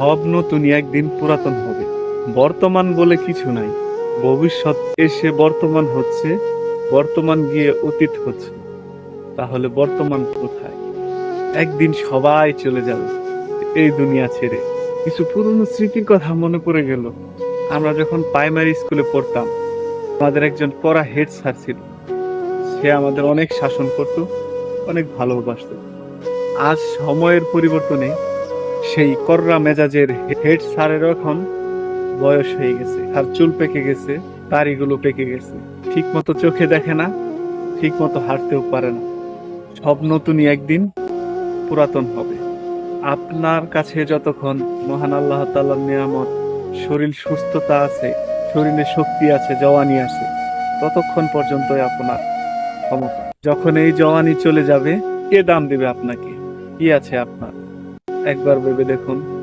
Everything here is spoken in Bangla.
সব নতুনই একদিন পুরাতন হবে। বর্তমান বলে কিছু নাই। ভবিষ্যৎ এসে বর্তমান হচ্ছে, বর্তমান গিয়ে অতীত হচ্ছে। তাহলে বর্তমান কোথায়? একদিন সবাই চলে যাবে এই দুনিয়া ছেড়ে। কিছু পুরনো স্মৃতির কথা মনে পড়ে গেল। আমরা যখন প্রাইমারি স্কুলে পড়তাম, আমাদের একজন পড়া হেড স্যার ছিল। সে আমাদের অনেক শাসন করত, অনেক ভালোবাসত। আজ সময়ের পরিবর্তনে সেই কররা মেজাজের হেড স্যারেরও এখন বয়স হয়ে গেছে। আর চুল পেকে গেছে, দাড়িগুলো পেকে গেছে। ঠিক মতো চোখে দেখে না ঠিক মতো হাঁটতেও পারে না। সব নতুনই একদিন পুরাতন হবে। আপনার কাছে যতক্ষণ মহান আল্লাহ তাল্লার নিয়ামত, শরীর সুস্থতা আছে, শরীরে শক্তি আছে, জওয়ানি আছে, ততক্ষণ পর্যন্তই আপনার ক্ষমতা। যখন এই জওয়ানি চলে যাবে, কে দাম দেবে আপনাকে? কি আছে আপনার? একবার ভেবে দেখুন।